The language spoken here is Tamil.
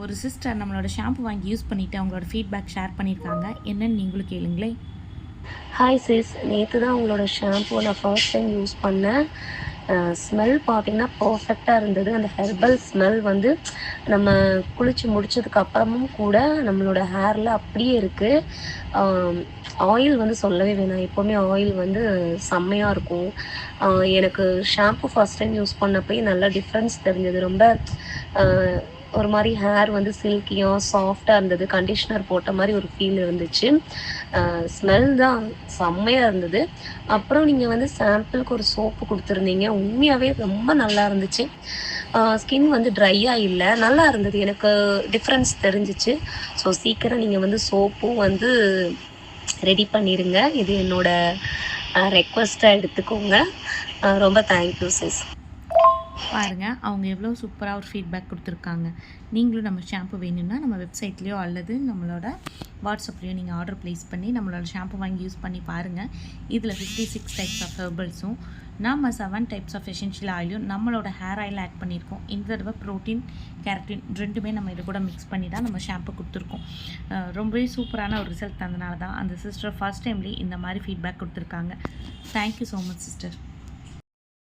ஒரு சிஸ்டர் நம்மளோட ஷாம்பு வாங்கி யூஸ் பண்ணிவிட்டு அவங்களோட ஃபீட்பேக் ஷேர் பண்ணியிருக்காங்க என்னன்னு நீங்களும் கேளுங்களே ஹாய் சிஸ் நேற்று தான் உங்களோட ஷாம்பு நான் ஃபர்ஸ்ட் டைம் யூஸ் பண்ணேன். ஸ்மெல் பார்த்தீங்கன்னா பர்ஃபெக்டாக இருந்தது. அந்த ஹெர்பல் ஸ்மெல் வந்து நம்ம குளித்து முடிச்சதுக்கு அப்புறமும் கூட நம்மளோட ஹேரில் அப்படியே இருக்குது ஆயில் வந்து சொல்லவே வேணாம். எப்போவுமே ஆயில் வந்து செம்மையாக இருக்கும். எனக்கு ஷாம்பு ஃபர்ஸ்ட் டைம் யூஸ் பண்ணப்போயே நல்லா டிஃப்ரென்ஸ் தெரிஞ்சது. ரொம்ப ஒரு மாதிரி ஹேர் வந்து சில்கியாக சாஃப்டாக இருந்தது. கண்டிஷ்னர் போட்ட மாதிரி ஒரு ஃபீல் இருந்துச்சு. ஸ்மெல் தான் செம்மையாக இருந்தது. அப்புறம் நீங்கள் வந்து சாம்பிளுக்கு ஒரு சோப்பு கொடுத்துருந்தீங்க. உண்மையாகவே ரொம்ப நல்லா இருந்துச்சு. ஸ்கின் வந்து ட்ரையாக இல்லை. நல்லா இருந்தது. எனக்கு டிஃப்ரென்ஸ் தெரிஞ்சிச்சு. ஸோ சீக்கிரம் நீங்கள் வந்து சோப்பும் வந்து ரெடி பண்ணிடுங்க இது என்னோட ரெக்வஸ்ட்டாக எடுத்துக்கோங்க. ரொம்ப தேங்க்யூ சிஸ் பாருங்கள் அவங்க எவ்வளோ சூப்பராக ஒரு ஃபீட்பேக் கொடுத்துருக்காங்க. நீங்களும் நம்ம ஷாம்பு வேணும்னா நம்ம வெப்சைட்லேயோ அல்லது நம்மளோட வாட்ஸ்அப்லேயோ நீங்கள் ஆர்டர் ப்ளேஸ் பண்ணி நம்மளோட ஷாம்பு வாங்கி யூஸ் பண்ணி பாருங்கள் இதில் ஃபிஃப்டி சிக்ஸ் டைப்ஸ் ஆஃப் ஹெர்பல்ஸும் நம்ம செவன் டைப்ஸ் ஆஃப் எசென்ஷியல் ஆயிலும் நம்மளோட ஹேர் ஆயில் ஆட் பண்ணியிருக்கோம். இந்த தடவை ப்ரோட்டீன் கேரட்டின் ரெண்டுமே நம்ம இது கூட மிக்ஸ் பண்ணி தான் நம்ம ஷாம்பு கொடுத்துருக்கோம். ரொம்பவே சூப்பரான ஒரு ரிசல்ட் தந்தனால தான் அந்த சிஸ்டர் ஃபர்ஸ்ட் டைம்லேயே இந்த மாதிரி ஃபீட்பேக் கொடுத்துருக்காங்க. Thank you so much sister